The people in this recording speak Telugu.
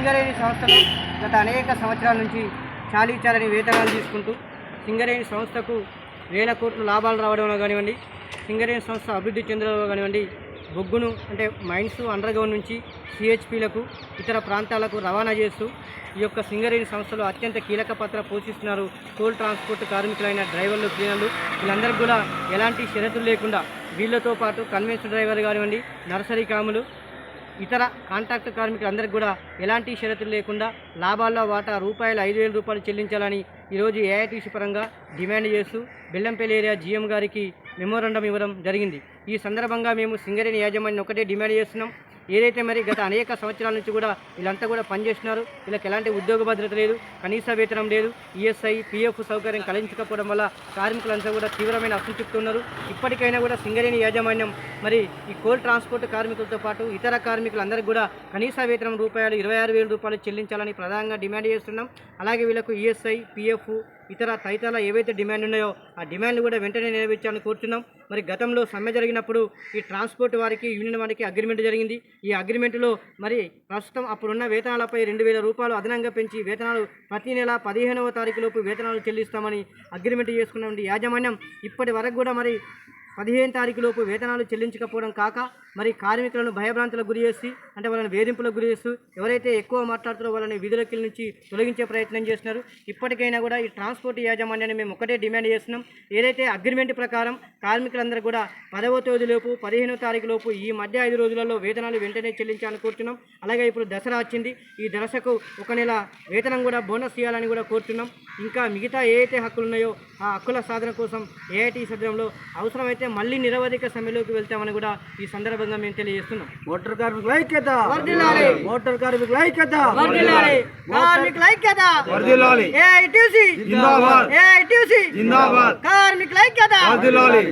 సింగరేణి సంస్థలో గత అనేక సంవత్సరాల నుంచి చాలీ చాలని వేతనాలు తీసుకుంటూ సింగరేణి సంస్థకు వేల కోట్ల లాభాలు రావడంలో కానివ్వండి సింగరేణి సంస్థ అభివృద్ధి చెందడంలో కానివ్వండి బొగ్గును అంటే మైన్స్ అండర్గ్రౌండ్ నుంచి సిహెచ్పిలకు ఇతర ప్రాంతాలకు రవాణా చేస్తూ ఈ యొక్క సింగరేణి సంస్థలో అత్యంత కీలక పాత్ర పోషిస్తున్నారు టోల్ ట్రాన్స్పోర్ట్ కార్మికులైన డ్రైవర్లు క్లీనర్లు. వీళ్ళందరికీ కూడా ఎలాంటి షరతులు లేకుండా వీళ్ళతో పాటు కన్వెన్షన్ డ్రైవర్ కానివ్వండి నర్సరీ కాములు ఇతర కాంట్రాక్ట్ కార్మికులందరికీ కూడా ఎలాంటి షరతులు లేకుండా లాభాల్లో వాటా రూపాయలు ఐదు వేల రూపాయలు చెల్లించాలని ఈరోజు ఏఐటీసీ పరంగా డిమాండ్ చేస్తూ బెల్లంపల్లి ఏరియా జీఎం గారికి మెమోరండం ఇవ్వడం జరిగింది. ఈ సందర్భంగా మేము సింగరేణి యాజమాన్యం ఒకటే డిమాండ్ చేస్తున్నాం. ఏదైతే మరి గత అనేక సంవత్సరాల నుంచి కూడా వీళ్ళంతా కూడా పనిచేస్తున్నారు వీళ్ళకి ఎలాంటి ఉద్యోగ భద్రత లేదు కనీస వేతనం లేదు ఈఎస్ఐ పిఎఫ్ సౌకర్యం కలిగించకపోవడం వల్ల కార్మికులంతా కూడా తీవ్రమైన అసంతృప్తి ఉన్నారు. ఇప్పటికైనా కూడా సింగరేణి యాజమాన్యం మరి ఈ కోల్ ట్రాన్స్పోర్ట్ కార్మికులతో పాటు ఇతర కార్మికులందరికీ కూడా కనీస వేతనం రూపాయలు ఇరవై ఆరు వేల రూపాయలు చెల్లించాలని ప్రధానంగా డిమాండ్ చేస్తున్నాం. అలాగే వీళ్ళకు ఈఎస్ఐ పిఎఫ్ ఇతర తదితర ఏవైతే డిమాండ్ ఉన్నాయో ఆ డిమాండ్లు కూడా వెంటనే నెరవేర్చాలని కోరుతున్నాం మరి గతంలో సమ్మె జరిగినప్పుడు ఈ ట్రాన్స్పోర్ట్ వారికి యూనియన్ వారికి అగ్రిమెంట్ జరిగింది. ఈ అగ్రిమెంట్లో మరి ప్రస్తుతం అప్పుడున్న వేతనాలపై రెండు వేల రూపాయలు అదనంగా పెంచి వేతనాలు ప్రతి నెల పదిహేనవ తారీఖు లోపు వేతనాలు చెల్లిస్తామని అగ్రిమెంట్ చేసుకున్న యాజమాన్యం ఇప్పటి వరకు కూడా మరి పదిహేను తారీఖు లోపు వేతనాలు చెల్లించకపోవడం కాక మరి కార్మికులను భయభ్రాంతులకు గురి చేసి అంటే వాళ్ళని వేధింపులకు గురి చేస్తూ ఎవరైతే ఎక్కువ మాట్లాడుతారో వాళ్ళని విధులకి నుంచి తొలగించే ప్రయత్నం చేస్తున్నారు. ఇప్పటికైనా కూడా ఈ ట్రాన్స్పోర్ట్ యాజమాన్యాన్ని మేము ఒకటే డిమాండ్ చేస్తున్నాం. ఏదైతే అగ్రిమెంట్ ప్రకారం కార్మికులందరూ కూడా పదవ తేదీ లోపు పదిహేనో తారీఖు లోపు ఈ మధ్య ఐదు రోజులలో వేతనాలు వెంటనే చెల్లించాలని కోరుతున్నాం. అలాగే ఇప్పుడు దసరా వచ్చింది. ఈ దసరకు ఒక నెల వేతనం కూడా బోనస్ ఇవ్వాలని కూడా కోరుతున్నాం. ఇంకా మిగతా ఏ అయితే హక్కులు ఉన్నాయో ఆ హక్కుల సాధన కోసం ఏఐటీ సదనంలో అవసరమైతే మళ్ళీ నిరవధిక సమ్మెలోకి వెళ్తామని కూడా ఈ సందర్భంగా మేము తెలియజేస్తున్నాం. మోటార్ కార్మికుల ఐక్యత. మోటార్ కార్మికుల ఐక్యత. వర్ధిల్లాలి. కార్మికుల ఐక్యత. వర్ధిల్లాలి. ఏఐటీసీ జిందాబాద్. ఏఐటీసీ జిందాబాద్. కార్మికుల ఐక్యత. వర్ధిల్లాలి.